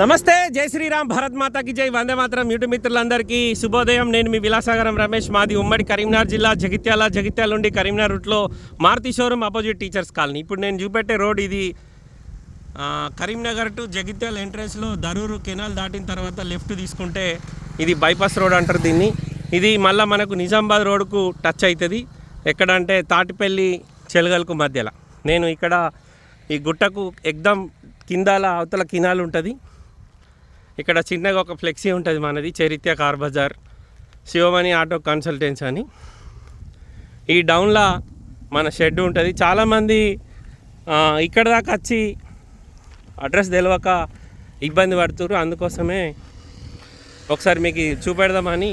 నమస్తే జై శ్రీరామ్ భారత్ మాతాకి జై. వందే మాత్రం యూట్యూబ్ మిత్రులందరికీ శుభోదయం. నేను మీ విలాసాగరం రమేష్ మాది ఉమ్మడి కరీంనగర్ జిల్లా జగిత్యాల జగిత్యాల నుండి కరీంనగర్ రూట్లో Maruti showroom opposite teachers colony ఇప్పుడు నేను చూపెట్టే రోడ్ ఇది కరీంనగర్ టు జగిత్యాల ఎంట్రెన్స్లో దరూరు కెనాల్ దాటిన తర్వాత లెఫ్ట్ తీసుకుంటే ఇది బైపాస్ రోడ్ అంటారు దీన్ని. ఇది మళ్ళీ మనకు నిజామాబాద్ రోడ్కు టచ్ అవుతుంది ఎక్కడంటే తాటిపల్లి చెలగలకు మధ్యలో. నేను ఇక్కడ ఈ గుట్టకు ఎగ్దం కిందాల అవతల కినాలు ఉంటుంది. ఇక్కడ చిన్నగా ఒక ఫ్లెక్సీ ఉంటుంది మనది చరిత్య car Bazaar. Shivamani auto consultancy అని. ఈ డౌన్లో మన షెడ్ ఉంటుంది. చాలామంది ఇక్కడ దాకా వచ్చి అడ్రస్ తెలియక ఇబ్బంది పడుతున్నారు అందుకోసమే ఒకసారి మీకు చూపెడదామని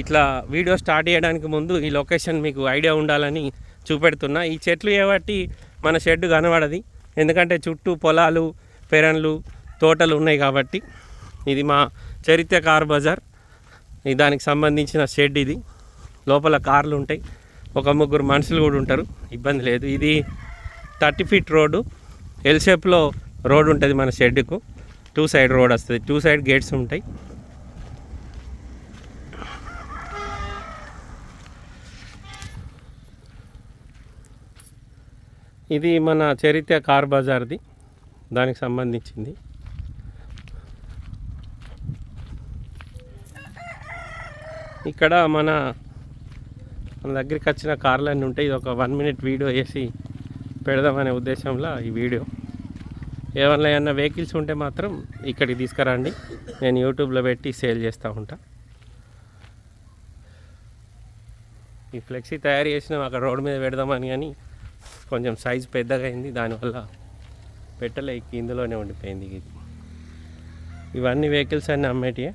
ఇట్లా వీడియో స్టార్ట్ చేయడానికి ముందు ఈ లొకేషన్ మీకు ఐడియా ఉండాలని చూపెడుతున్నా. ఈ చెట్లు ఏవట్టి మన షెడ్ కనబడది. ఎందుకంటే చుట్టూ పొలాలు పెరన్లు తోటలు ఉన్నాయి కాబట్టి ఇది మా చరిత్ర కార్ బజార్. దానికి సంబంధించిన షెడ్ ఇది. లోపల కార్లు ఉంటాయి. ఒక ముగ్గురు మనుషులు కూడా ఉంటారు. ఇబ్బంది లేదు. ఇది థర్టీ ఫీట్ రోడ్డు. ఎల్ షేప్లో రోడ్ ఉంటుంది మన షెడ్కు టూ సైడ్ రోడ్ వస్తుంది. టూ సైడ్ గేట్స్ ఉంటాయి. ఇది మన చరిత్ర కార్ బజార్ది. దానికి సంబంధించింది. ఇక్కడ మన మన దగ్గరికి వచ్చిన కార్లన్నీ ఉంటాయి ఇది ఒక వన్ మినిట్ వీడియో వేసి పెడదామనే ఉద్దేశంలో ఈ వీడియో. ఏమన్నా ఏమన్నా వెహికల్స్ ఉంటే మాత్రం ఇక్కడికి తీసుకురండి. నేను యూట్యూబ్లో పెట్టి సేల్ చేస్తూ ఉంటా. ఈ ఫ్లెక్సీ తయారు చేసిన అక్కడ రోడ్డు మీద పెడదామని కానీ కొంచెం సైజ్ పెద్దగా అయింది. దానివల్ల పెట్టలే ఇందులోనే ఉండిపోయింది ఇది. ఇవన్నీ వెహికల్స్ అన్నీ అమ్మేటివే